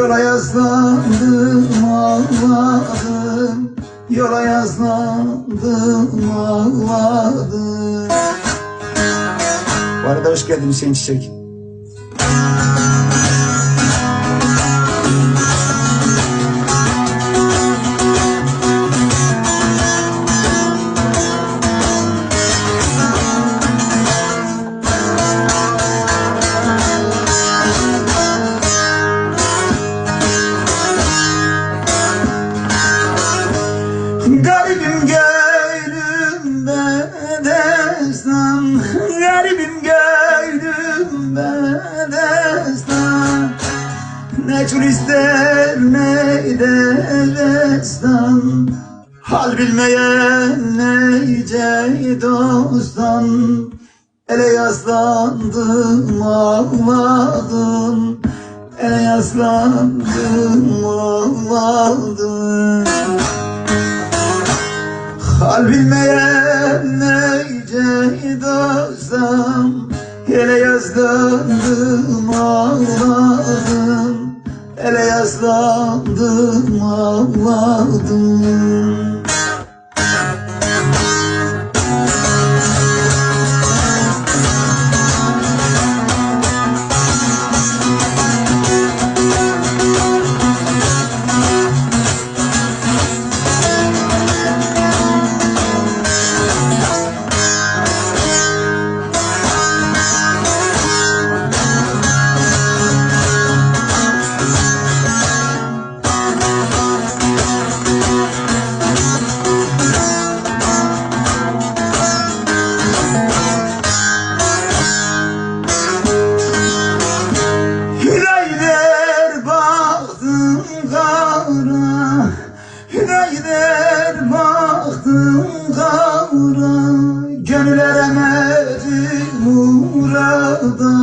Yola yazlandım ağladım Yola yazlandım ağladım Bu arada hoş geldin Hüseyin Çiçek. Ne çul ister ne de destan Hal bilmeyen neyce dostan? Ele yaslandım ağladım. Ele yaslandım ağladım. Hal bilmeyen neyce dostum Ele yazlandım ağladım Ele yazlandım ağladım murada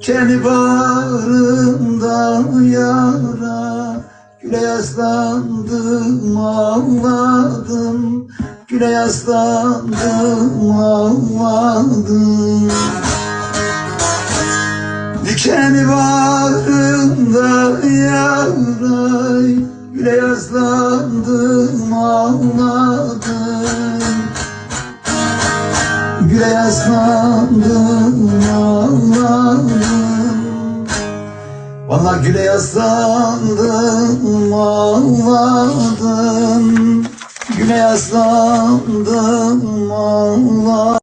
Kendi bağrımda yara Güle yaslandım ağladım. Güle yaslandım ağladım. Dikeni bağrımda yaray Güle yazlandım Güle yazlandım ağladım Vallahi güle yazlandım ağladım Güle yazlandım ağladım